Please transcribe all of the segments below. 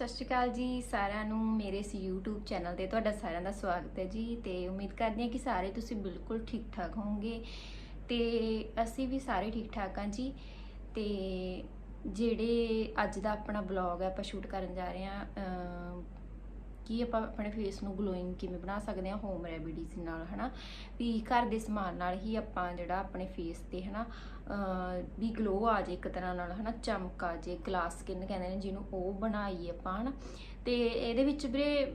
ਸਤਿ ਸ਼੍ਰੀ ਅਕਾਲ ਜੀ ਸਾਰਿਆਂ ਨੂੰ, ਮੇਰੇ ਇਸ YouTube ਚੈਨਲ ਤੇ ਤੁਹਾਡਾ ਸਾਰਿਆਂ ਦਾ ਸਵਾਗਤ ਹੈ ਜੀ ਤੇ ਉਮੀਦ ਕਰਦੀ ਹਾਂ ਕਿ ਸਾਰੇ ਤੁਸੀਂ ਬਿਲਕੁਲ ਠੀਕ ਠਾਕ ਹੋਵੋਗੇ ਤੇ ਅਸੀਂ ਵੀ ਸਾਰੇ ਠੀਕ ਠਾਕ ਹਾਂ ਜੀ ਤੇ ਜਿਹੜੇ ਅੱਜ ਦਾ ਆਪਣਾ ਬਲੌਗ ਹੈ, ਆਪਾਂ ਸ਼ੂਟ ਕਰਨ ਜਾ ਰਹੇ ਹਾਂ ਕੀ ਆਪਾਂ ਆਪਣੇ ਫੇਸ ਨੂੰ ਗਲੋਇੰਗ ਕਿਵੇਂ ਬਣਾ ਸਕਦੇ ਹਾਂ ਹੋਮ ਰੈਮੀਡੀਜ਼ ਨਾਲ ਹਨਾ, ਵੀ ਘਰ ਦੇ ਸਮਾਨ ਨਾਲ ਹੀ ਆਪਾਂ ਜਿਹੜਾ ਆਪਣੇ ਫੇਸ ਤੇ ਹਨਾ ਅਹ ਵੀ ਗਲੋ ਆ ਜੇ ਇੱਕ ਤਰ੍ਹਾਂ ਨਾਲ, ਹਨਾ, ਚਮਕ ਆ ਜੇ ਗਲਾਸ ਸਕਿਨ ਕਹਿੰਦੇ ਨੇ ਜਿਹਨੂੰ ਉਹ ਬਣਾਈਏ ਆਪਾਂ, ਹਨਾ। ਤੇ ਇਹਦੇ ਵਿੱਚ ਵੀਰੇ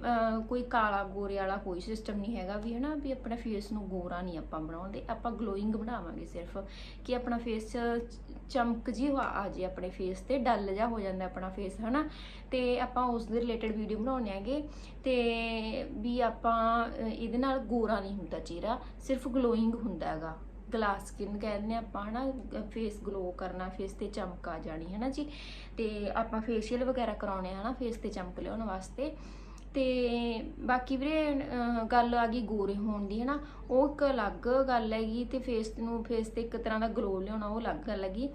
ਕੋਈ ਕਾਲਾ ਗੋਰੇ ਵਾਲਾ ਕੋਈ ਸਿਸਟਮ ਨਹੀਂ ਹੈਗਾ ਵੀ, ਹਨਾ, ਵੀ ਆਪਣੇ ਫੇਸ ਨੂੰ ਗੋਰਾ ਨਹੀਂ ਆਪਾਂ ਬਣਾਉਂਦੇ ਆਪਾਂ ਗਲੋਇੰਗ ਬਣਾਵਾਂਗੇ ਸਿਰਫ, ਕਿ ਆਪਣਾ ਫੇਸ ਚਮਕ ਜੀ ਆ ਜੇ ਆਪਣੇ ਫੇਸ ਤੇ, ਡੱਲ ਜਾ ਹੋ ਜਾਂਦਾ ਆਪਣਾ ਫੇਸ ਹਨਾ। ਤੇ ਆਪਾਂ ਉਸ ਦੇ ਰਿਲੇਟਡ ਵੀਡੀਓ ਬਣਾਉਣੇ ਆਗੇ ਤੇ ਵੀ ਆਪਾਂ ਇਹਦੇ ਨਾਲ ਗੋਰਾ ਨਹੀਂ ਹੁੰਦਾ ਚਿਹਰਾ, ਸਿਰਫ ਗਲੋਇੰਗ ਹੁੰਦਾ ਹੈਗਾ। ਗਲਾਸ ਸਕਿਨ ਕਹਿੰਦੇ ਆ ਆਪਾਂ, ਹਨਾ ਫੇਸ ਗਲੋ ਕਰਨਾ ਫੇਸ ਤੇ ਚਮਕ ਆ ਜਾਣੀ, ਹਨਾ ਜੀ। ਤੇ ਆਪਾਂ ਫੇਸ਼ੀਅਲ ਵਗੈਰਾ ਕਰਾਉਣੇ ਆ, ਹਨਾ ਫੇਸ ਤੇ ਚਮਕ ਲਿਆਉਣ ਵਾਸਤੇ। ਤੇ ਬਾਕੀ ਵੀਰੇ ਗੱਲ ਆ ਗਈ ਗੋਰੇ ਹੋਣ ਦੀ, ਹਨਾ। ਉਹ ਇੱਕ ਅਲੱਗ ਗੱਲ ਹੈਗੀ ਤੇ ਫੇਸ ਨੂੰ ਫੇਸ ਤੇ ਇੱਕ ਤਰ੍ਹਾਂ ਦਾ ਗਲੋ ਲਿਆਉਣਾ, ਉਹ ਅਲੱਗ ਗੱਲ ਹੈਗੀ।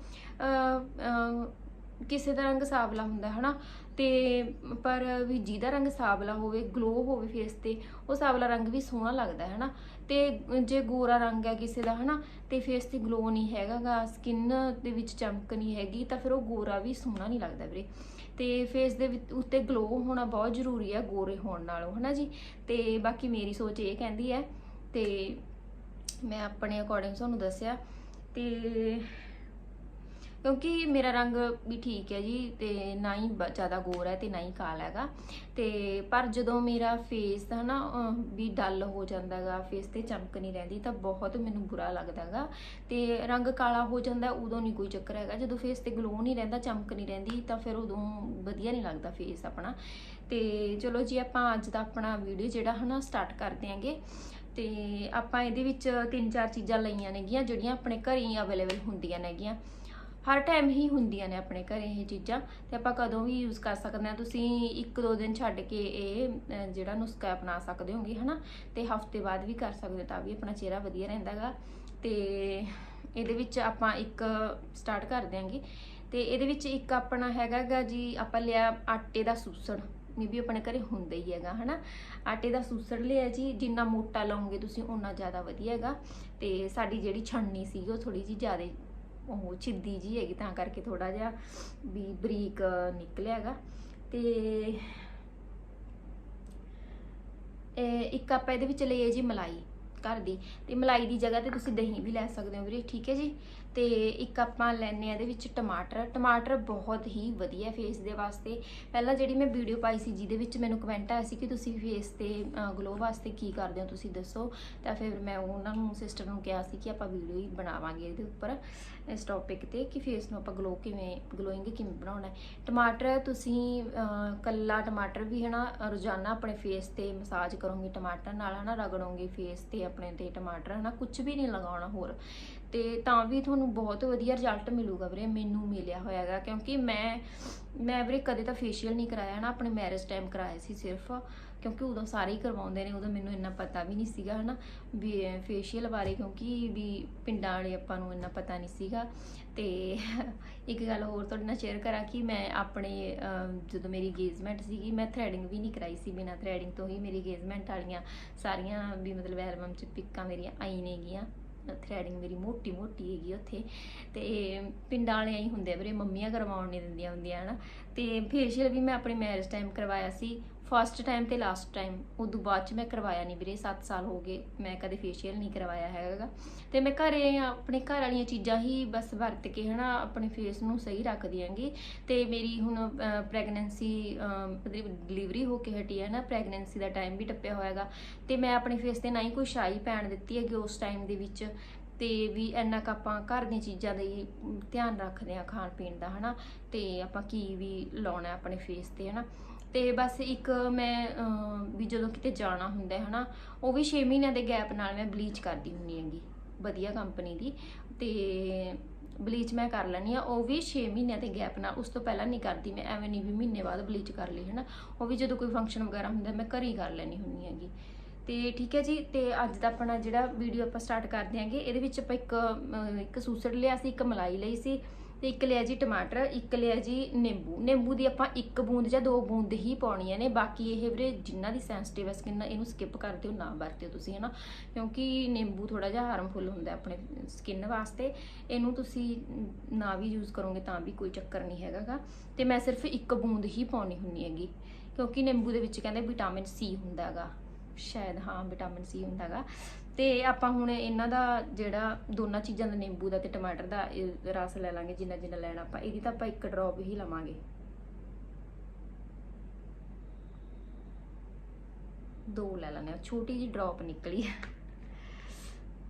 ਕਿਸੇ ਦਾ ਰੰਗ ਸਾਵਲਾ ਹੁੰਦਾ, ਹਨਾ। ਤੇ ਪਰ ਵੀ ਜਿਹਦਾ ਰੰਗ ਸਾਵਲਾ ਹੋਵੇ ਗਲੋ ਹੋਵੇ ਫੇਸ ਤੇ, ਉਹ ਸਾਵਲਾ ਰੰਗ ਵੀ ਸੋਹਣਾ ਲੱਗਦਾ ਹੈ ਨਾ ਤੇ ਜੇ ਗੋਰਾ ਰੰਗ ਹੈ ਕਿਸੇ ਦਾ, ਹਨਾ? ਤੇ ਫੇਸ ਤੇ ਗਲੋ ਨਹੀਂ ਹੈਗਾਗਾ ਸਕਿਨ ਦੇ ਵਿੱਚ ਚਮਕ ਨਹੀਂ ਹੈਗੀ, ਤਾਂ ਫਿਰ ਉਹ ਗੋਰਾ ਵੀ ਸੋਹਣਾ ਨਹੀਂ ਲੱਗਦਾ ਵੀਰੇ। ਤੇ ਫੇਸ ਦੇ ਵਿੱਚ ਉੱਤੇ ਗਲੋ ਹੋਣਾ ਬਹੁਤ ਜ਼ਰੂਰੀ ਹੈ, ਗੋਰੇ ਹੋਣ ਨਾਲੋਂ, ਹਨਾ ਜੀ? ਤੇ ਬਾਕੀ ਮੇਰੀ ਸੋਚ ਇਹ ਕਹਿੰਦੀ ਹੈ, ਤੇ ਮੈਂ ਆਪਣੇ ਅਕੋਰਡਿੰਗ ਤੁਹਾਨੂੰ ਦੱਸਿਆ, ਤੇ ਕਿਉਂਕਿ ਮੇਰਾ ਰੰਗ ਵੀ ਠੀਕ ਹੈ ਜੀ ਤੇ ਨਾ ਹੀ ਬ- ਜ਼ਿਆਦਾ ਗੋਰ ਹੈ ਤੇ ਨਾ ਹੀ ਕਾਲਾ ਹੈਗਾ। ਤੇ ਪਰ ਜਦੋਂ ਮੇਰਾ ਫੇਸ ਹਨਾ ਅਹ, ਵੀ ਡਲ ਹੋ ਜਾਂਦਾ ਜਾਂਦਾਗਾ ਫੇਸ ਤੇ ਚਮਕ ਨਹੀਂ ਰਹਿੰਦੀ ਤਾਂ ਬਹੁਤ ਮੈਨੂੰ ਬੁਰਾ ਲੱਗਦਾ ਲੱਗਦਾਗਾ ਤੇ ਰੰਗ ਕਾਲਾ ਹੋ ਜਾਂਦਾ ਉਦੋਂ ਨਹੀਂ ਕੋਈ ਚੱਕਰ ਹੈਗਾ। ਜਦੋਂ ਫੇਸ ਤੇ ਗਲੋ ਨਹੀਂ ਰਹਿੰਦਾ ਚਮਕ ਨਹੀਂ ਰਹਿੰਦੀ ਤਾਂ ਫਿਰ ਉਦੋਂ ਵਧੀਆ ਨਹੀਂ ਲੱਗਦਾ ਫੇਸ ਆਪਣਾ। ਤੇ ਚਲੋ ਜੀ ਆਪਾਂ ਅੱਜ ਦਾ ਆਪਣਾ ਵੀਡੀਓ ਜਿਹੜਾ ਹਨਾ ਸਟਾਰਟ ਕਰਦੇ ਆਂਗੇ ਤੇ ਆਪਾਂ ਇਹਦੇ ਵਿੱਚ ਤਿੰਨ ਚਾਰ ਚੀਜ਼ਾਂ ਲਈਆਂ ਨੇਗੀਆਂ ਜਿਹੜੀਆਂ ਆਪਣੇ ਘਰੇ ਹੀ ਅਵੇਲੇਬਲ ਹੁੰਦੀਆਂ ਨੇਗੀਆਂ। ਹਰ ਟਾਈਮ ਹੀ ਹੁੰਦੀਆਂ ਨੇ ਆਪਣੇ ਘਰੇ ਇਹ ਚੀਜ਼ਾਂ, ਤੇ ਆਪਾਂ ਕਦੋਂ ਵੀ ਯੂਜ਼ ਕਰ ਸਕਦੇ ਹਾਂ। ਤੁਸੀਂ ਇੱਕ ਦੋ ਦਿਨ ਛੱਡ ਕੇ ਇਹ ਜਿਹੜਾ ਨੁਸਖਾ ਅਪਣਾ ਸਕਦੇ ਹੋਗੇ, ਹਨਾ? ਤੇ ਹਫ਼ਤੇ ਬਾਅਦ ਵੀ ਕਰ ਸਕਦੇ ਹੋ, ਤਾਂ ਵੀ ਆਪਣਾ ਚਿਹਰਾ ਵਧੀਆ ਰਹਿੰਦਾਗਾ ਤੇ ਇਹਦੇ ਵਿੱਚ ਆਪਾਂ ਇੱਕ ਸਟਾਰਟ ਕਰ ਦਿਆਂਗੇ। ਤੇ ਇਹਦੇ ਵਿੱਚ ਇੱਕ ਆਪਣਾ ਹੈਗਾਗਾ ਜੀ, ਆਪਾਂ ਲਿਆ ਆਟੇ ਦਾ ਸੂਸਣ। ਮੇ ਵੀ ਆਪਣੇ ਘਰੇ ਹੁੰਦਾ ਹੀ ਹੈਗਾ, ਹਨਾ? ਆਟੇ ਦਾ ਸੂਸੜ ਲਿਆ ਜੀ, ਜਿੰਨਾ ਮੋਟਾ ਲਾਉਂਗੇ ਤੁਸੀਂ ਉਨਾ ਜ਼ਿਆਦਾ ਵਧੀਆ ਹੈਗਾ। ਤੇ ਸਾਡੀ ਜਿਹੜੀ ਛਣਨੀ ਸੀ ਉਹ ਥੋੜੀ ਜੀ ਜ਼ਿਆਦਾ ਉਹ ਛਿੱਦੀ ਜੀ ਹੈਗੀ ਤਾਂ ਕਰਕੇ ਥੋੜਾ ਜਿਹਾ ਵੀ ਬਰੀਕ ਨਿਕਲਿਆ ਹੈਗਾ। ਤੇ ਇਹ ਇੱਕ ਆਪਾਂ ਇਹਦੇ ਵਿੱਚ ਲਈਏ ਜੀ ਮਲਾਈ ਘਰ ਦੀ। ਤੇ ਮਲਾਈ ਦੀ ਜਗ੍ਹਾ ਤੇ ਤੁਸੀਂ ਦਹੀਂ ਵੀ ਲੈ ਸਕਦੇ ਹੋ ਵੀਰੇ, ਠੀਕ ਹੈ ਜੀ? ਤੇ ਇੱਕ ਆਪਾਂ ਲੈਣੇ ਆ ਇਹਦੇ ਵਿੱਚ ਟਮਾਟਰ। ਟਮਾਟਰ ਬਹੁਤ ਹੀ ਵਧੀਆ ਫੇਸ ਦੇ ਵਾਸਤੇ। ਪਹਿਲਾਂ ਜਿਹੜੀ ਮੈਂ ਵੀਡੀਓ ਪਾਈ ਸੀ ਜਿਹਦੇ ਵਿੱਚ ਮੈਨੂੰ ਕਮੈਂਟ ਆਇਆ ਸੀ ਕਿ ਤੁਸੀਂ ਫੇਸ ਤੇ ਗਲੋ ਵਾਸਤੇ ਕੀ ਕਰਦੇ ਹੋ ਤੁਸੀਂ ਦੱਸੋ। ਤਾਂ ਫਿਰ ਮੈਂ ਉਹਨਾਂ ਨੂੰ ਸਿਸਟਰ ਨੂੰ ਕਿਹਾ ਸੀ ਕਿ ਆਪਾਂ ਵੀਡੀਓ ਹੀ ਬਣਾਵਾਂਗੇ ਇਹਦੇ ਉੱਪਰ ਇਸ ਟੌਪਿਕ ਤੇ ਕਿ ਫੇਸ ਨੂੰ ਆਪਾਂ ਗਲੋ ਕਿਵੇਂ ਗਲੋਇੰਗ ਕਿਵੇਂ ਬਣਾਉਣਾ ਟਮਾਟਰ ਤੁਸੀਂ ਅਹ, ਕੱਲਾ ਟਮਾਟਰ ਵੀ ਹਨਾ ਰੋਜ਼ਾਨਾ ਆਪਣੇ ਫੇਸ ਤੇ ਮਸਾਜ ਕਰੋਗੇ ਟਮਾਟਰ ਨਾਲ ਹਨਾ ਰਗੜੋਗੇ ਫੇਸ ਤੇ ਆਪਣੇ ਤੇ ਟਮਾਟਰ ਹਨਾ ਕੁਝ ਵੀ ਨਹੀਂ ਲਗਾਉਣਾ ਹੋਰ। ਤੇ ਤਾਂ ਵੀ ਤੁਹਾਨੂੰ ਬਹੁਤ ਵਧੀਆ ਰਿਜ਼ਲਟ ਮਿਲੂਗਾ ਵੀਰੇ, ਮੈਨੂੰ ਮਿਲਿਆ ਹੋਇਆ ਹੈਗਾ ਕਿਉਂਕਿ ਮੈਂ ਮੈਂ ਵੀਰੇ ਕਦੇ ਤਾਂ ਫੇਸ਼ੀਅਲ ਨਹੀਂ ਕਰਾਇਆ ਨਾ, ਆਪਣੇ ਮੈਰਿਜ ਟਾਈਮ ਕਰਾਇਆ ਸੀ ਸਿਰਫ, ਕਿਉਂਕਿ ਉਦੋਂ ਸਾਰੇ ਹੀ ਕਰਵਾਉਂਦੇ ਨੇ, ਉਦੋਂ ਮੈਨੂੰ ਇੰਨਾ ਪਤਾ ਵੀ ਨਹੀਂ ਸੀਗਾ, ਹਨਾ, ਵੀ ਫੇਸ਼ੀਅਲ ਬਾਰੇ, ਕਿਉਂਕਿ ਵੀ ਪਿੰਡਾਂ ਵਾਲੇ ਆਪਾਂ ਨੂੰ ਇੰਨਾ ਪਤਾ ਨਹੀਂ ਸੀਗਾ। ਤੇ ਇੱਕ ਗੱਲ ਹੋਰ ਤੁਹਾਡੇ ਨਾਲ ਸ਼ੇਅਰ ਕਰਾਂ ਕਿ ਮੈਂ ਆਪਣੇ ਜਦੋਂ ਮੇਰੀ ਅਗੇਜਮੈਂਟ ਸੀਗੀ, ਮੈਂ ਥ੍ਰੈਡਿੰਗ ਵੀ ਨਹੀਂ ਕਰਾਈ ਸੀ ਬਿਨਾਂ ਥ੍ਰੈਡਿੰਗ ਤੋਂ ਹੀ, ਮੇਰੀ ਅਗੇਜਮੈਂਟ ਵਾਲੀਆਂ ਸਾਰੀਆਂ ਵੀ ਮਤਲਬ ਐਲਬਮ 'ਚ ਪਿੱਕਾਂ ਮੇਰੀਆਂ ਆਈ ਨੇਗੀਆਂ। ਥ੍ਰੈਡਿੰਗ ਮੇਰੀ ਮੋਟੀ ਮੋਟੀ ਹੈਗੀ ਉੱਥੇ। ਤੇ ਪਿੰਡਾਂ ਵਾਲੇ ਹੀ ਹੁੰਦੇ ਆ ਵੀਰੇ, ਮੰਮੀਆਂ ਕਰਵਾਉਣ ਨਹੀਂ ਦਿੰਦੀਆਂ ਹੁੰਦੀਆਂ, ਹਨਾ। ਤੇ ਫੇਸ਼ੀਅਲ ਵੀ ਮੈਂ ਆਪਣੇ ਮੈਰਿਜ ਟਾਈਮ ਕਰਵਾਇਆ ਸੀ। ਫਸਟ ਟਾਈਮ ਤੇ ਲਾਸਟ ਟਾਈਮ ਉਦੋਂ ਬਾਅਦ ਚ ਮੈਂ ਕਰਵਾਇਆ ਨਹੀਂ ਵੀਰੇ 7 ਸਾਲ ਹੋ ਗਏ, ਮੈਂ ਕਦੇ ਫੇਸ਼ੀਅਲ ਨਹੀਂ ਕਰਵਾਇਆ ਹੈਗਾ। ਤੇ ਮੈਂ ਘਰੇ ਆਪਣੇ ਘਰ ਵਾਲੀਆਂ ਚੀਜ਼ਾਂ ਹੀ ਬਸ ਵਰਤ ਕੇ ਹਨਾ, ਆਪਣੇ ਫੇਸ ਨੂੰ ਸਹੀ ਰੱਖਦੀ ਦਿਆਂਗੀ। ਤੇ ਮੇਰੀ ਹੁਣ ਪ੍ਰੈਗਨੈਂਸੀ ਮਤਲਬ ਡਿਲੀਵਰੀ ਹੋ ਕੇ ਹਟੀ ਹੈ ਨਾ ਪ੍ਰੈਗਨੈਂਸੀ ਦਾ ਟਾਈਮ ਵੀ ਟੱਪਿਆ ਹੋਇਆਗਾ ਤੇ ਮੈਂ ਆਪਣੇ ਫੇਸ ਤੇ ਨਾ ਹੀ ਕੋਈ ਸ਼ਾਈ ਪੈਣ ਦਿੱਤੀ ਹੈਗੀ ਉਸ ਟਾਈਮ ਦੇ ਵਿੱਚ। ਤੇ ਵੀ ਇੰਨਾ ਕੁ ਆਪਾਂ ਘਰ ਦੀਆਂ ਚੀਜ਼ਾਂ ਦਾ ਹੀ ਧਿਆਨ ਰੱਖਦੇ ਆ ਖਾਣ ਪੀਣ ਦਾ ਹਨਾ। ਤੇ ਆਪਾਂ ਕੀ ਵੀ ਲਾਉਣਾ ਆਪਣੇ ਫੇਸ ਤੇ ਹਨਾ। ਤੇ ਬਸ ਇੱਕ ਮੈਂ ਵੀ ਜਦੋਂ ਕਿਤੇ ਜਾਣਾ ਹੁੰਦਾ ਹੈ, ਹਨਾ, ਉਹ ਵੀ 6 ਮਹੀਨਿਆਂ ਦੇ ਗੈਪ ਨਾਲ ਮੈਂ ਬਲੀਚ ਕਰਦੀ ਹੁੰਨੀ ਹੈਗੀ, ਵਧੀਆ ਕੰਪਨੀ ਦੀ, ਤੇ ਬਲੀਚ ਮੈਂ ਕਰ ਲੈਣੀ ਆ ਉਹ ਵੀ 6 ਮਹੀਨਿਆਂ ਦੇ ਗੈਪ ਨਾਲ, ਉਸ ਤੋਂ ਪਹਿਲਾਂ ਨਹੀਂ ਕਰਦੀ ਮੈਂ, ਐਵੇਂ ਨਹੀਂ ਵੀ ਮਹੀਨੇ ਬਾਅਦ ਬਲੀਚ ਕਰ ਲਈ, ਹਨਾ, ਉਹ ਵੀ ਜਦੋਂ ਕੋਈ ਫੰਕਸ਼ਨ ਵਗੈਰਾ ਹੁੰਦਾ, ਮੈਂ ਘਰ ਹੀ ਕਰ ਲੈਣੀ ਹੁੰਨੀ ਹੈਗੀ। ਤੇ ਠੀਕ ਹੈ ਜੀ, ਤੇ ਅੱਜ ਦਾ ਆਪਣਾ ਜਿਹੜਾ ਵੀਡੀਓ ਆਪਾਂ ਸਟਾਰਟ ਕਰਦੇ ਹਾਂਗੇ, ਇਹਦੇ ਵਿੱਚ ਆਪਾਂ ਇੱਕ ਇੱਕ ਸੂਸੜ ਲਿਆ ਸੀ, ਇੱਕ ਮਲਾਈ ਲਈ ਸੀ ਤੇ ਇੱਕ ਲਿਆ ਜੀ ਟਮਾਟਰ, ਇੱਕ ਲਿਆ ਜੀ ਨਿੰਬੂ। ਨਿੰਬੂ ਦੀ ਆਪਾਂ ਇੱਕ ਬੂੰਦ ਜਾਂ ਦੋ ਬੂੰਦ ਹੀ ਪਾਉਣੀਆਂ ਨੇ। ਬਾਕੀ ਇਹ ਵੀਰੇ ਜਿੰਨਾ ਦੀ ਸੈਂਸਿਟਿਵ ਹੈ ਸਕਿਨ ਇਹਨੂੰ ਸਕਿਪ ਕਰ ਦਿਓ, ਨਾ ਵਰਤਿਓ ਤੁਸੀਂ, ਹਨਾ? ਕਿਉਂਕਿ ਨਿੰਬੂ ਥੋੜਾ ਜਿਹਾ ਹਾਰਮਫੁਲ ਹੁੰਦਾ ਆਪਣੇ ਸਕਿਨ ਵਾਸਤੇ। ਇਹਨੂੰ ਤੁਸੀਂ ਨਾ ਵੀ ਯੂਜ਼ ਕਰੋਗੇ ਤਾਂ ਵੀ ਕੋਈ ਚੱਕਰ ਨਹੀਂ ਹੈਗਾਗਾ। ਤੇ ਮੈਂ ਸਿਰਫ ਇੱਕ ਬੂੰਦ ਹੀ ਪਾਉਣੀ ਹੁੰਨੀ ਹੈਗੀ। ਕਿਉਂਕਿ ਨਿੰਬੂ ਦੇ ਵਿੱਚ ਕਹਿੰਦੇ ਵਿਟਾਮਿਨ ਸੀ ਹੁੰਦਾ ਹੈਗਾ। ਸ਼ਾਇਦ, ਹਾਂ ਵਿਟਾਮਿਨ ਸੀ ਹੁੰਦਾ ਹੈਗਾ। ਤੇ ਆਪਾਂ ਹੁਣ ਇਹਨਾਂ ਦਾ ਜਿਹੜਾ ਦੋਨਾਂ ਚੀਜ਼ਾਂ ਦਾ ਨਿੰਬੂ ਦਾ ਤੇ ਟਮਾਟਰ ਦਾ ਰਸ ਲੈ ਲਾਂਗੇ, ਜਿੰਨਾ ਜਿੰਨਾ ਲੈਣਾ ਆਪਾਂ, ਇਹਦੀ ਤਾਂ ਆਪਾਂ ਇੱਕ ਡ੍ਰੌਪ ਹੀ ਲਵਾਂਗੇ। ਦੋ ਲੈ ਲੈਣੇ ਛੋਟੀ ਜੀ ਡ੍ਰੌਪ ਨਿਕਲੀ ਹੈ।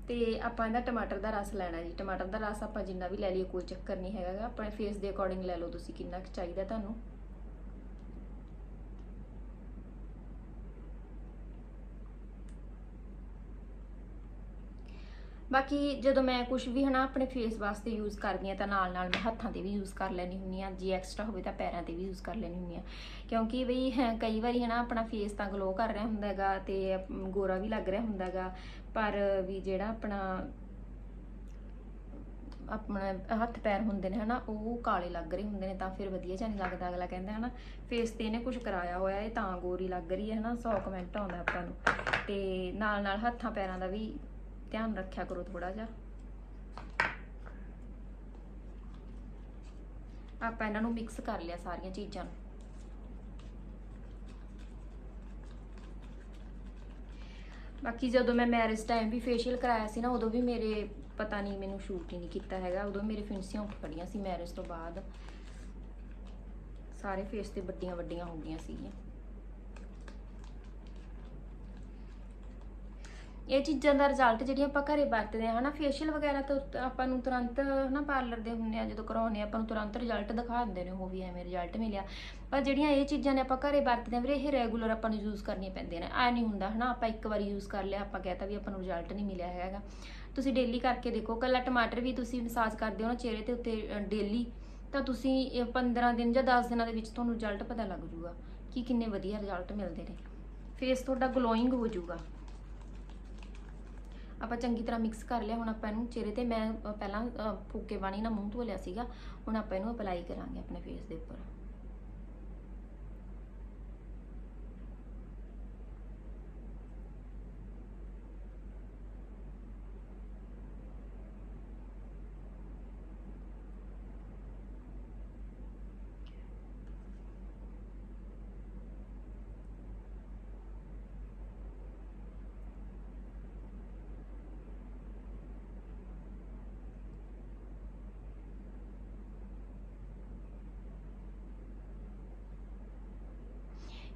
ਤੇ ਆਪਾਂ ਇਹਦਾ ਟਮਾਟਰ ਦਾ ਰਸ ਲੈਣਾ ਜੀ। ਟਮਾਟਰ ਦਾ ਰਸ ਆਪਾਂ ਜਿੰਨਾ ਵੀ ਲੈ ਲਈਏ, ਕੋਈ ਚੱਕਰ ਨਹੀਂ ਹੈਗਾ। ਆਪਣੇ ਫੇਸ ਦੇ ਅਕੋਰਡਿੰਗ ਲੈ ਲਓ ਤੁਸੀਂ, ਕਿੰਨਾ ਕੁ ਚਾਹੀਦਾ ਤੁਹਾਨੂੰ। ਬਾਕੀ ਜਦੋਂ ਮੈਂ ਕੁਝ ਵੀ ਹਨਾ ਆਪਣੇ ਫੇਸ ਵਾਸਤੇ ਯੂਜ਼ ਕਰਦੀ ਆ ਤਾਂ ਨਾਲ ਨਾਲ ਮੈਂ ਹੱਥਾਂ ਤੇ ਵੀ ਯੂਜ਼ ਕਰ ਲੈਣੀ ਹੁੰਨੀ ਆ ਜੇ ਐਕਸਟਰਾ ਹੋਵੇ ਤਾਂ ਪੈਰਾਂ ਤੇ ਵੀ ਯੂਜ਼ ਕਰ ਲੈਣੀ ਹੁੰਨੀ ਆ ਕਿਉਂਕਿ ਬਈ ਹੈ, ਕਈ ਵਾਰੀ ਹਨਾ ਆਪਣਾ ਫੇਸ ਤਾਂ ਗਲੋ ਕਰ ਰਿਹਾ ਹੁੰਦਾ ਹੈਗਾ ਤੇ ਗੋਰਾ ਵੀ ਲੱਗ ਰਿਹਾ ਹੁੰਦਾ ਹੈਗਾ ਪਰ ਵੀ ਜਿਹੜਾ ਆਪਣਾ ਆਪਣਾ ਹੱਥ ਪੈਰ ਹੁੰਦੇ ਨੇ ਹਨਾ ਉਹ ਕਾਲੇ ਲੱਗ ਰਹੇ ਹੁੰਦੇ ਨੇ ਤਾਂ ਫਿਰ ਵਧੀਆ ਜਿਹਾ ਨਹੀਂ ਲੱਗਦਾ। ਅਗਲਾ ਕਹਿੰਦਾ ਹਨਾ ਫੇਸ ਤੇ ਇਹਨੇ ਕੁਝ ਕਰਾਇਆ ਹੋਇਆ ਇਹ ਤਾਂ ਗੋਰੀ ਲੱਗ ਰਹੀ ਹੈ ਹਨਾ 100 ਕਮੈਂਟ ਆਉਂਦਾ ਆਪਾਂ ਨੂੰ। ਤੇ ਨਾਲ ਨਾਲ ਹੱਥਾਂ ਪੈਰਾਂ ਦਾ ਵੀ ਧਿਆਨ ਰੱਖਿਆ ਕਰੋ ਥੋੜਾ ਜਿਹਾ। ਆਪਾਂ ਇਹਨਾਂ ਨੂੰ ਮਿਕਸ ਕਰ ਲਿਆ ਸਾਰੀਆਂ ਚੀਜ਼ਾਂ ਨੂੰ। ਬਾਕੀ ਜਦੋਂ ਮੈਂ ਮੈਰਿਜ ਟਾਈਮ ਵੀ ਫੇਸ਼ੀਅਲ ਕਰਾਇਆ ਸੀ ਨਾ, ਉਦੋਂ ਵੀ ਮੇਰੇ ਪਤਾ ਨਹੀਂ ਮੈਨੂੰ ਸ਼ੂਟ ਹੀ ਨਹੀਂ ਕੀਤਾ ਹੈਗਾ। ਉਦੋਂ ਮੇਰੇ ਫਿੰਸੀਆਂ ਉੱਠ ਖੜੀਆਂ ਸੀ ਮੈਰਿਜ ਤੋਂ ਬਾਅਦ। ਸਾਰੇ ਫੇਸ ਤੇ ਵੱਡੀਆਂ ਵੱਡੀਆਂ ਹੋ ਗਈਆਂ ਸੀਗੀਆਂ। ਇਹ ਚੀਜ਼ਾਂ ਦਾ ਰਿਜ਼ਲਟ ਜਿਹੜੀਆਂ ਆਪਾਂ ਘਰੇ ਵਰਤਦੇ ਆ ਹਨਾ ਫੇਸ਼ੀਅਲ ਵਗੈਰਾ ਤਾਂ ਉੱਤ- ਆਪਾਂ ਨੂੰ ਤੁਰੰਤ, ਹਨਾ ਪਾਰਲਰ ਦੇ ਹੁੰਦੇ ਆ, ਜਦੋਂ ਕਰਾਉਂਦੇ ਆ ਆਪਾਂ ਨੂੰ ਤੁਰੰਤ ਰਿਜ਼ਲਟ ਦਿਖਾ ਦਿੰਦੇ ਨੇ, ਉਹ ਵੀ ਐਵੇਂ ਰਿਜ਼ਲਟ ਮਿਲਿਆ। ਪਰ ਜਿਹੜੀਆਂ ਇਹ ਚੀਜ਼ਾਂ ਨੇ ਆਪਾਂ ਘਰੇ ਵਰਤਦੇ ਆ ਵੀਰੇ, ਇਹ ਰੈਗੂਲਰ ਆਪਾਂ ਨੂੰ ਯੂਜ਼ ਕਰਨੀਆਂ ਪੈਂਦੀਆਂ ਨੇ। ਐ ਨਹੀਂ ਹੁੰਦਾ, ਹਨਾ, ਆਪਾਂ ਇੱਕ ਵਾਰੀ ਯੂਜ਼ ਕਰ ਲਿਆ, ਆਪਾਂ ਕਹਤਾ ਵੀ ਆਪਾਂ ਨੂੰ ਰਿਜ਼ਲਟ ਨਹੀਂ ਮਿਲਿਆ ਹੈਗਾ। ਤੁਸੀਂ ਡੇਲੀ ਕਰਕੇ ਦੇਖੋ, ਕੱਲਾ ਟਮਾਟਰ ਵੀ ਤੁਸੀਂ ਮਸਾਜ ਕਰਦੇ ਹੋ ਨਾ, ਚਿਹਰੇ ਤੇ ਉੱਤੇ ਡੇਲੀ ਤਾਂ ਤੁਸੀਂ ਇਹ 15 ਦਿਨ ਜਾਂ 10 ਦਿਨਾਂ ਦੇ ਵਿੱਚ ਤੁਹਾਨੂੰ ਰਿਜ਼ਲਟ ਪਤਾ ਲੱਗ ਜੂਗਾ ਕਿ ਕਿੰਨੇ ਵਧੀਆ ਰਿਜ਼ਲਟ ਮਿਲਦੇ ਨੇ। ਫੇਸ ਤੁਹਾਡਾ ਗਲੋਇੰਗ ਹੋ ਜਾਊਗਾ ਆਪਾਂ ਚੰਗੀ ਤਰ੍ਹਾਂ ਮਿਕਸ ਕਰ ਲਿਆ, ਹੁਣ ਆਪਾਂ ਇਹਨੂੰ ਚਿਹਰੇ ਤੇ ਮੈਂ ਪਹਿਲਾਂ ਫੂਕੇ ਪਾਣੀ ਨਾਲ ਮੂੰਹ ਧੋ ਲਿਆ ਸੀਗਾ, ਹੁਣ ਆਪਾਂ ਇਹਨੂੰ ਅਪਲਾਈ ਕਰਾਂਗੇ ਆਪਣੇ ਫੇਸ ਦੇ ਉੱਪਰ।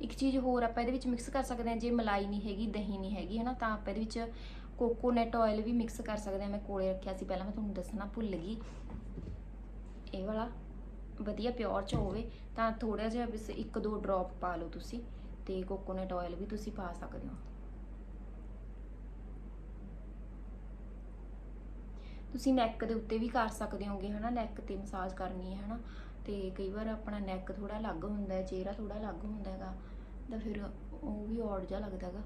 ਇੱਕ ਚੀਜ਼ ਹੋਰ ਆਪਾਂ ਇਹਦੇ ਵਿੱਚ ਮਿਕਸ ਕਰ ਸਕਦੇ ਹਾਂ, ਜੇ ਮਲਾਈ ਨਹੀਂ ਹੈਗੀ, ਦਹੀਂ ਨਹੀਂ ਹੈਗੀ, ਹਨਾ, ਤਾਂ ਆਪਾਂ ਇਹਦੇ ਵਿੱਚ ਕੋਕੋਨਟ ਆਇਲ ਵੀ ਮਿਕਸ ਕਰ ਸਕਦੇ ਹਾਂ। ਮੈਂ ਕੋਲੇ ਰੱਖਿਆ ਸੀ ਪਹਿਲਾਂ, ਮੈਂ ਤੁਹਾਨੂੰ ਦੱਸਣਾ ਭੁੱਲ ਗਈ। ਇਹ ਵਾਲਾ ਵਧੀਆ ਪਿਓਰ ਚ ਹੋਵੇ, ਤਾਂ ਥੋੜਾ ਜਿਹਾ ਬਸ ਇੱਕ ਦੋ ਡ੍ਰੌਪ ਪਾ ਲਓ ਤੁਸੀਂ, ਤੇ ਕੋਕੋਨਟ ਆਇਲ ਵੀ ਤੁਸੀਂ ਪਾ ਸਕਦੇ ਹੋ। ਤੁਸੀਂ ਨੈਕ ਦੇ ਉੱਤੇ ਵੀ ਕਰ ਸਕਦੇ ਹੋਗੇ, ਹਨਾ ਨੈਕ ਤੇ ਮਸਾਜ ਕਰਨੀ ਹੈ, ਹਨਾ। ਤੇ ਕਈ ਵਾਰ ਆਪਣਾ ਨੈਕ ਥੋੜਾ ਅਲੱਗ ਹੁੰਦਾ ਹੈ, ਚਿਹਰਾ ਥੋੜਾ ਅਲੱਗ ਹੁੰਦਾ ਹੈਗਾ, ਤਾਂ ਫਿਰ ਉਹ ਵੀ ਔੜ ਜਿਹਾ ਲੱਗਦਾ ਹੈਗਾ।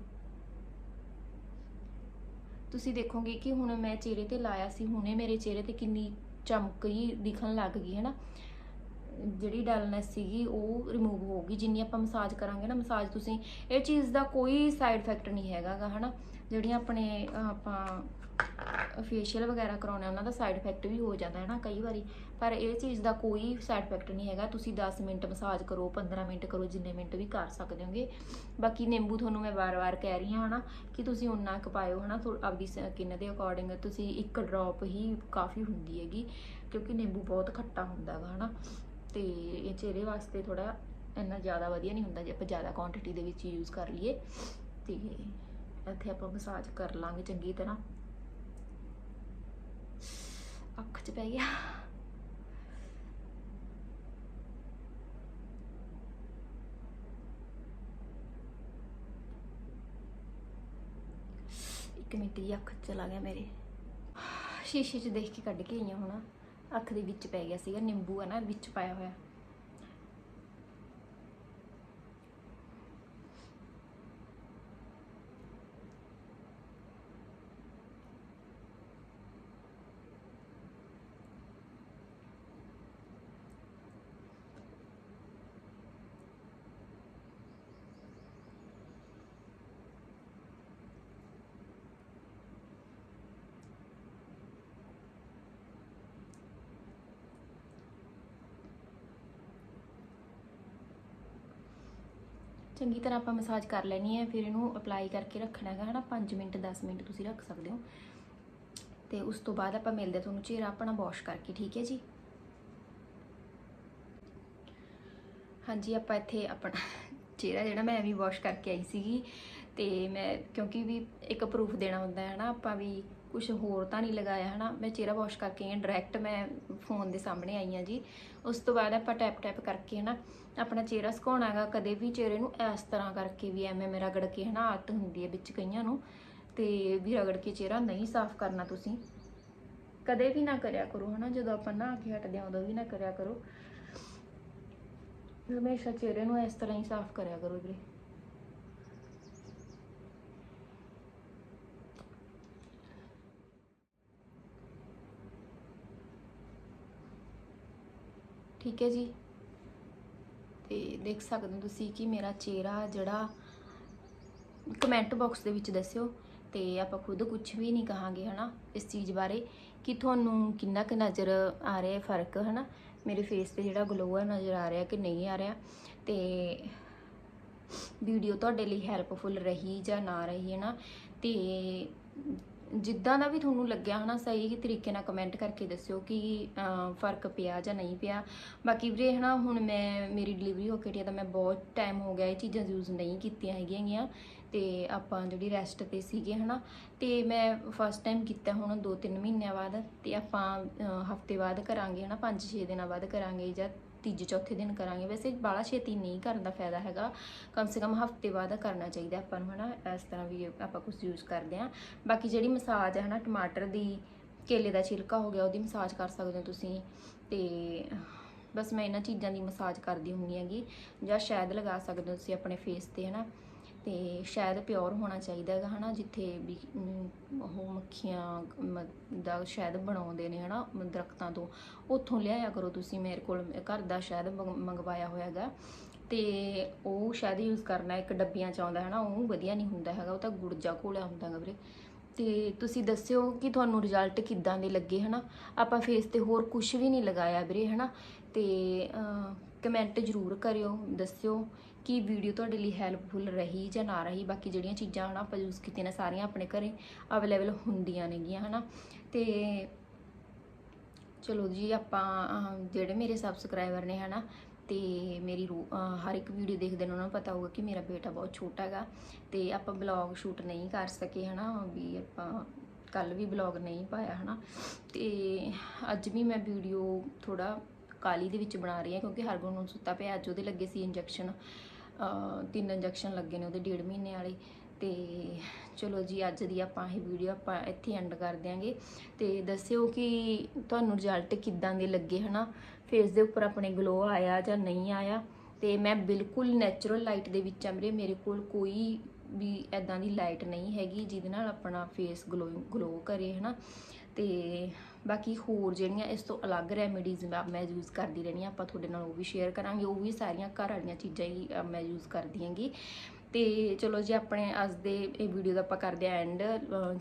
ਤੁਸੀਂ ਦੇਖੋਗੇ ਕਿ ਹੁਣ ਮੈਂ ਚਿਹਰੇ ਤੇ ਲਾਇਆ ਸੀ, ਹੁਣੇ ਮੇਰੇ ਚਿਹਰੇ ਤੇ ਕਿੰਨੀ ਚਮਕ ਹੀ ਦਿਖਣ ਲੱਗ ਗਈ, ਹੈ ਨਾ? ਜਿਹੜੀ ਡਲਨੈਸ ਸੀਗੀ, ਉਹ ਰਿਮੂਵ ਹੋ ਗਈ ਜਿੰਨੀ ਆਪਾਂ ਮਸਾਜ ਕਰਾਂਗੇ ਨਾ ਮਸਾਜ ਤੁਸੀਂ, ਇਹ ਚੀਜ਼ ਦਾ ਕੋਈ ਸਾਈਡ ਇਫੈਕਟ ਨਹੀਂ ਹੈਗਾ ਗਾ ਹਨਾ ਜਿਹੜੀਆਂ ਆਪਣੇ ਆਪਾਂ ਫੇਸ਼ੀਅਲ ਵਗੈਰਾ ਕਰਾਉਣੇ, ਉਹਨਾਂ ਦਾ ਸਾਈਡ ਇਫੈਕਟ ਵੀ ਹੋ ਜਾਂਦਾ ਹੈ ਨਾ ਕਈ ਵਾਰੀ। ਪਰ ਇਹ ਚੀਜ਼ ਦਾ ਕੋਈ ਸਾਈਡ ਇਫੈਕਟ ਨਹੀਂ ਹੈਗਾ। ਤੁਸੀਂ 10 ਮਿੰਟ ਮਸਾਜ ਕਰੋ 15 ਮਿੰਟ ਕਰੋ, ਜਿੰਨੇ ਮਿੰਟ ਵੀ ਕਰ ਸਕਦੇ ਹੋਗੇ। ਬਾਕੀ ਨਿੰਬੂ ਤੁਹਾਨੂੰ ਮੈਂ ਵਾਰ-ਵਾਰ ਕਹਿ ਰਹੀ ਹਾਂ ਹਨਾ, ਕਿ ਤੁਸੀਂ ਉਨਾ ਕੁ ਪਾਇਓ ਹਨਾ, ਥੋ- ਆਪਦੀ ਸਕਿਨ ਦੇ ਅਕੋਰਡਿੰਗ ਤੁਸੀਂ ਇੱਕ ਡ੍ਰੌਪ ਹੀ ਕਾਫੀ ਹੁੰਦੀ ਹੈਗੀ, ਕਿਉਂਕਿ ਨਿੰਬੂ ਬਹੁਤ ਖੱਟਾ ਹੁੰਦਾ ਹੈਗਾ ਹਨਾ। ਤੇ ਇਹ ਚਿਹਰੇ ਵਾਸਤੇ ਥੋੜਾ ਇੰਨਾ ਜ਼ਿਆਦਾ ਵਧੀਆ ਨਹੀਂ ਹੁੰਦਾ ਜੇ ਆਪਾਂ ਜ਼ਿਆਦਾ ਕੁਆਂਟੀਟੀ ਦੇ ਵਿੱਚ ਯੂਜ਼ ਕਰ ਲਈਏ। ਤੇ ਇੱਥੇ ਆਪਾਂ ਮਸਾਜ ਕਰ ਲਾਂਗੇ ਚੰਗੀ ਤਰ੍ਹਾਂ। ਅੱਖ 'ਚ ਪੈ ਗਿਆ ਇੱਕ ਮਿੰਟ ਦੀ ਅੱਖ ਚਲਾ ਗਿਆ ਮੇਰੇ ਸ਼ੀਸ਼ੇ 'ਚ ਦੇਖ ਕੇ ਕੱਢ ਕੇ ਆਈ ਹਾਂ ਹੁਣ ਅੱਖ ਦੇ ਵਿੱਚ ਪੈ ਗਿਆ ਸੀਗਾ ਨਿੰਬੂ ਹੈ ਨਾ ਵਿੱਚ ਪਾਇਆ ਹੋਇਆ ਚੰਗੀ ਤਰ੍ਹਾਂ ਆਪਾਂ ਮਸਾਜ ਕਰ ਲੈਣੀ ਹੈ, ਫਿਰ ਇਹਨੂੰ ਅਪਲਾਈ ਕਰਕੇ ਰੱਖਣਾ ਹੈਗਾ, ਹਨਾ 5 ਮਿੰਟ 10 ਮਿੰਟ ਤੁਸੀਂ ਰੱਖ ਸਕਦੇ ਹੋ। ਤੇ ਉਸ ਤੋਂ ਬਾਅਦ ਆਪਾਂ ਮਿਲਦੇ ਹਾਂ ਤੁਹਾਨੂੰ ਚਿਹਰਾ ਆਪਣਾ ਵਾਸ਼ ਕਰਕੇ, ਠੀਕ ਹੈ ਜੀ? ਹਾਂਜੀ, ਆਪਾਂ ਇੱਥੇ ਆਪਣਾ ਚਿਹਰਾ ਜਿਹੜਾ ਮੈਂ ਵੀ ਵਾਸ਼ ਕਰਕੇ ਆਈ ਸੀਗੀ, ਤੇ ਮੈਂ ਕਿਉਂਕਿ ਵੀ ਇੱਕ ਪ੍ਰੂਫ ਦੇਣਾ ਹੁੰਦਾ ਹੈ ਹਨਾ ਆਪਾਂ ਵੀ ਕੁਝ ਹੋਰ ਤਾਂ ਨਹੀਂ ਲਗਾਇਆ, ਹਨਾ? ਮੈਂ ਚਿਹਰਾ ਵਾਸ਼ ਕਰਕੇ ਆਈ ਹਾਂ ਡਾਇਰੈਕਟ ਮੈਂ ਫੋਨ ਦੇ ਸਾਹਮਣੇ ਆਈ ਹਾਂ ਜੀ। ਉਸ ਤੋਂ ਬਾਅਦ ਆਪਾਂ ਟੈਪ ਟੈਪ ਕਰਕੇ, ਹਨਾ, ਆਪਣਾ ਚਿਹਰਾ ਸੁਕਾਉਣਾ ਹੈਗਾ ਕਦੇ ਵੀ ਚਿਹਰੇ ਨੂੰ ਇਸ ਤਰ੍ਹਾਂ ਕਰਕੇ ਵੀ ਐਵੇਂ ਮੇਰਾ ਰਗੜ ਕੇ, ਹਨਾ, ਆਦਤ ਹੁੰਦੀ ਹੈ ਵਿੱਚ ਕਈਆਂ ਨੂੰ, ਤੇ ਵੀ ਰਗੜ ਕੇ ਚਿਹਰਾ ਨਹੀਂ ਸਾਫ਼ ਕਰਨਾ ਤੁਸੀਂ। ਕਦੇ ਵੀ ਨਾ ਕਰਿਆ ਕਰੋ, ਹਨਾ, ਜਦੋਂ ਆਪਾਂ ਨਾ ਕੇ ਹਟਦੇ ਹਾਂ, ਉਦੋਂ ਵੀ ਨਾ ਕਰਿਆ ਕਰੋ। ਹਮੇਸ਼ਾ ਚਿਹਰੇ ਨੂੰ ਇਸ ਤਰ੍ਹਾਂ ਹੀ ਸਾਫ਼ ਕਰਿਆ ਕਰੋ ਵੀਰੇ। ਠੀਕ ਹੈ ਜੀ। ਤੇ ਦੇਖ ਸਕਦੇ ਹੋ ਤੁਸੀਂ ਕਿ ਮੇਰਾ ਚਿਹਰਾ ਜਿਹੜਾ ਕਮੈਂਟ ਬਾਕਸ ਦੇ ਵਿੱਚ ਦੱਸਿਓ ਤੇ ਆਪਾਂ ਖੁਦ ਕੁਝ ਵੀ ਨਹੀਂ ਕਹਾਂਗੇ, ਹਨਾ, ਇਸ ਚੀਜ਼ ਬਾਰੇ ਕਿ ਤੁਹਾਨੂੰ ਕਿੰਨਾ ਕੁ ਨਜ਼ਰ ਆ ਰਿਹਾ ਹੈ ਫ਼ਰਕ, ਹਨਾ। ਮੇਰੇ ਫੇਸ ਤੇ ਜਿਹੜਾ ਗਲੋ ਹੈ ਨਜ਼ਰ ਆ ਰਿਹਾ ਕਿ ਨਹੀਂ ਆ ਰਿਹਾ ਤੇ ਵੀਡੀਓ ਤੁਹਾਡੇ ਲਈ ਹੈਲਪਫੁਲ ਰਹੀ ਜਾਂ ਨਾ ਰਹੀ ਹੈ ਨਾ ਤੇ ਜਿੱਦਾਂ ਦਾ ਵੀ ਤੁਹਾਨੂੰ ਲੱਗਿਆ ਹਨਾ, ਸਹੀ ਤਰੀਕੇ ਨਾਲ ਕਮੈਂਟ ਕਰਕੇ ਦੱਸਿਓ ਕਿ ਫ਼ਰਕ ਪਿਆ ਜਾਂ ਨਹੀਂ ਪਿਆ। ਬਾਕੀ ਵੀਰੇ ਹਨਾ, ਹੁਣ ਮੈਂ, ਮੇਰੀ ਡਿਲੀਵਰੀ ਹੋ ਕੇ ਹਟੀ ਆ ਤਾਂ ਮੈਂ ਬਹੁਤ ਟਾਈਮ ਹੋ ਗਿਆ ਇਹ ਚੀਜ਼ਾਂ ਯੂਜ਼ ਨਹੀਂ ਕੀਤੀਆਂ ਹੈਗੀਆਂ ਗੀਆਂ। ਤੇ ਆਪਾਂ ਜਿਹੜੀ ਰੈਸਟ ਤੇ ਸੀਗੇ ਹਨਾ, ਤੇ ਮੈਂ ਫਸਟ ਟਾਈਮ ਕੀਤਾ ਹੁਣ 2-3 ਮਹੀਨਿਆਂ ਬਾਅਦ, ਤੇ ਆਪਾਂ ਹਫ਼ਤੇ ਬਾਅਦ ਕਰਾਂਗੇ ਹਨਾ 5-6 ਦਿਨਾਂ ਬਾਅਦ ਕਰਾਂਗੇ ਜਾਂ ਤੀਜੇ ਚੌਥੇ ਦਿਨ ਕਰਾਂਗੇ। ਵੈਸੇ ਬਾਲਾ ਛੇਤੀ ਨਹੀਂ ਕਰਨ ਦਾ ਫਾਇਦਾ ਹੈਗਾ। ਕਮ ਸੇ ਕਮ ਹਫ਼ਤੇ ਬਾਅਦ ਕਰਨਾ ਚਾਹੀਦਾ ਆਪਾਂ ਨੂੰ, ਹਨਾ? ਇਸ ਤਰ੍ਹਾਂ ਵੀ ਆਪਾਂ ਕੁਝ ਯੂਜ਼ ਕਰਦੇ ਆਂ ਬਾਕੀ ਜਿਹੜੀ ਮਸਾਜ ਹੈ, ਹਨਾ? ਟਮਾਟਰ ਦੀ, ਕੇਲੇ ਦਾ ਛਿਲਕਾ ਹੋ ਗਿਆ, ਉਹਦੀ ਮਸਾਜ ਕਰ ਸਕਦੇ ਹੋ ਤੁਸੀਂ। ਤੇ ਬਸ ਮੈਂ ਇਹਨਾਂ ਚੀਜ਼ਾਂ ਦੀ ਮਸਾਜ ਕਰਦੀ ਹੁੰਦੀ ਹੈਗੀ। ਜਾਂ ਸ਼ਾਇਦ ਲਗਾ ਸਕਦੇ ਹੋ ਤੁਸੀਂ ਆਪਣੇ ਫੇਸ ਤੇ, ਹਨਾ? ਤੇ ਸ਼ਾਇਦ ਪਿਓਰ ਹੋਣਾ ਚਾਹੀਦਾ ਹੈਗਾ, ਹਨਾ, ਜਿੱਥੇ ਵੀ ਉਹ ਮੱਖੀਆਂ, ਮ- ਦਾ ਸ਼ਾਇਦ ਬਣਾਉਂਦੇ ਨੇ, ਹਨਾ ਮ- ਦਰਖਤਾਂ ਤੋਂ। ਉੱਥੋਂ ਲਿਆਇਆ ਕਰੋ ਤੁਸੀਂ, ਮੇਰੇ ਕੋਲ, ਘਰ ਦਾ ਸ਼ਾਇਦ ਮੰਗ- ਮੰਗਵਾਇਆ ਹੋਇਆ ਹੈਗਾ। ਤੇ ਉਹ ਸ਼ਾਇਦ ਯੂਜ਼ ਕਰਨਾ, ਇੱਕ ਡੱਬੀਆਂ ਚ ਆਉਂਦਾ, ਹਨਾ, ਉਹ ਵਧੀਆ ਨਹੀਂ ਹੁੰਦਾ ਹੈਗਾ, ਉਹ ਤਾਂ ਗੁੜਜਾ ਘੋਲਿਆ ਹੁੰਦਾ ਹੈਗਾ ਵੀਰੇ। ਤੇ ਤੁਸੀਂ ਦੱਸਿਓ ਕਿ ਤੁਹਾਨੂੰ ਰਿਜ਼ਲਟ ਕਿੱਦਾਂ ਦੇ ਲੱਗੇ, ਹਨਾ? ਆਪਾਂ ਫੇਸ ਤੇ ਹੋਰ ਕੁਝ ਵੀ ਨਹੀਂ ਲਗਾਇਆ ਵੀਰੇ, ਹਨਾ? ਤੇ ਕਮੈਂਟ ਜ਼ਰੂਰ ਕਰਿਓ, ਦੱਸਿਓ ਕਿ ਵੀਡੀਓ ਤੁਹਾਡੇ ਲਈ ਹੈਲਪਫੁਲ ਰਹੀ ਜਾਂ ਨਾ ਰਹੀ, ਬਾਕੀ ਜਿਹੜੀਆਂ ਚੀਜ਼ਾਂ ਹਨਾ ਆਪਾਂ ਯੂਜ਼ ਕੀਤੀਆਂ ਨੇ ਸਾਰੀਆਂ ਆਪਣੇ ਘਰੇ ਅਵੇਲੇਬਲ ਹੁੰਦੀਆਂ ਨੇਗੀਆਂ ਹਨਾ। ਤੇ ਚਲੋ ਜੀ, ਆਪਾਂ ਜਿਹੜੇ ਮੇਰੇ ਸਬਸਕ੍ਰਾਈਬਰ ਨੇ ਹਨਾ ਤੇ ਮੇਰੀ ਰੋ- ਹਰ ਇੱਕ ਵੀਡੀਓ ਦੇਖਦੇ ਨੇ, ਉਹਨਾਂ ਨੂੰ ਪਤਾ ਹੋਊਗਾ ਕਿ ਮੇਰਾ ਬੇਟਾ ਬਹੁਤ ਛੋਟਾ ਹੈਗਾ ਤੇ ਆਪਾਂ ਬਲੌਗ ਸ਼ੂਟ ਨਹੀਂ ਕਰ ਸਕੇ ਹਨਾ, ਵੀ ਆਪਾਂ ਕੱਲ ਵੀ ਬਲੌਗ ਨਹੀਂ ਪਾਇਆ ਹਨਾ। ਤੇ ਅੱਜ ਵੀ ਮੈਂ ਵੀਡੀਓ ਥੋੜਾ ਕਾਲੀ ਦੇ ਵਿੱਚ ਬਣਾ ਰਹੀ ਹਾਂ ਕਿਉਂਕਿ ਹਰਗੁਣ ਨੂੰ ਸੁੱਤਾ ਪਿਆ, ਅੱਜ ਉਹਦੇ ਲੱਗੇ ਸੀ ਇੰਜੈਕਸ਼ਨ ਤਿੰਨ ਇੰਜੈਕਸ਼ਨ ਲੱਗੇ ਨੇ ਉਹਦੇ, ਡੇਢ ਮਹੀਨੇ ਵਾਲੇ। ਤੇ ਚਲੋ ਜੀ, ਅੱਜ ਦੀ ਆਪਾਂ ਇਹ ਵੀਡੀਓ ਆਪਾਂ ਇੱਥੇ ਐਂਡ ਕਰ ਦਿਆਂਗੇ। ਤੇ ਦੱਸਿਓ ਕਿ ਤੁਹਾਨੂੰ ਰਿਜ਼ਲਟ ਕਿੱਦਾਂ ਦੇ ਲੱਗੇ, ਹਨਾ? ਫੇਸ ਦੇ ਉੱਪਰ ਆਪਣੇ ਗਲੋ ਆਇਆ ਜਾਂ ਨਹੀਂ ਆਇਆ? ਤੇ ਮੈਂ ਬਿਲਕੁਲ ਨੈਚੁਰਲ ਲਾਈਟ ਦੇ ਵਿੱਚ ਆ ਮੇਰੇ ਮੇਰੇ ਕੋਲ ਕੋਈ ਵੀ ਐਦਾਂ ਦੀ ਲਾਈਟ ਨਹੀਂ ਹੈਗੀ, ਜਿਹਦੇ ਨਾਲ ਆਪਣਾ ਫੇਸ ਗਲੋ ਗਲੋ ਕਰੇ, ਹਨਾ? ਤੇ ਬਾਕੀ ਹੋਰ ਜਿਹੜੀਆਂ ਇਸ ਤੋਂ ਅਲੱਗ ਰੈਮੇਡੀਜ਼ ਮੈਂ ਯੂਜ਼ ਕਰਦੀ ਰਹਿੰਦੀ ਹਾਂ ਆਪਾਂ ਤੁਹਾਡੇ ਨਾਲ ਉਹ ਵੀ ਸ਼ੇਅਰ ਕਰਾਂਗੇ। ਉਹ ਵੀ ਸਾਰੀਆਂ ਘਰ ਵਾਲੀਆਂ ਚੀਜ਼ਾਂ ਹੀ ਮੈਂ ਯੂਜ਼ ਕਰਦੀ ਹਾਂਗੀ। ਤੇ ਚਲੋ ਜੀ ਆਪਣੇ ਅੱਜ ਦੇ ਇਹ ਵੀਡੀਓ ਦਾ ਆਪਾਂ ਕਰਦੇ ਆ ਐਂਡ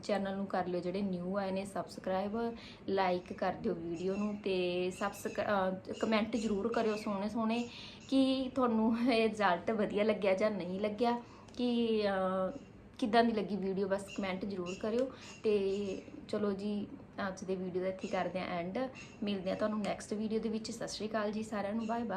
ਚੈਨਲ ਨੂੰ ਕਰ ਲਿਓ ਜਿਹੜੇ ਨਿਊ ਆਏ ਨੇ ਸਬਸਕ੍ਰਾਈਬ ਲਾਈਕ ਕਰ ਦਿਓ ਵੀਡੀਓ ਨੂੰ ਤੇ ਸਬਸਕ੍ਰਾਈਬ ਕਮੈਂਟ ਜ਼ਰੂਰ ਕਰਿਓ ਸੋਹਣੇ ਸੋਹਣੇ ਕਿ ਤੁਹਾਨੂੰ ਇਹ ਰਿਜ਼ਲਟ ਵਧੀਆ ਲੱਗਿਆ ਜਾਂ ਨਹੀਂ ਲੱਗਿਆ। ਕਿ ਅਹ, ਕਿੱਦਾਂ ਦੀ ਲੱਗੀ ਵੀਡੀਓ ਬਸ ਕਮੈਂਟ ਜ਼ਰੂਰ ਕਰਿਓ। ਤੇ ਚਲੋ ਜੀ ਅੱਜ ਦੇ ਵੀਡੀਓ ਦਾ ਇੱਥੇ ਕਰਦੇ ਆ ਐਂਡ ਮਿਲਦੇ ਆ ਤੁਹਾਨੂੰ ਨੈਕਸਟ ਵੀਡੀਓ ਦੇ ਵਿੱਚ। ਸਤਿ ਸ਼੍ਰੀ ਅਕਾਲ ਜੀ ਸਾਰਿਆਂ ਨੂੰ। Bye bye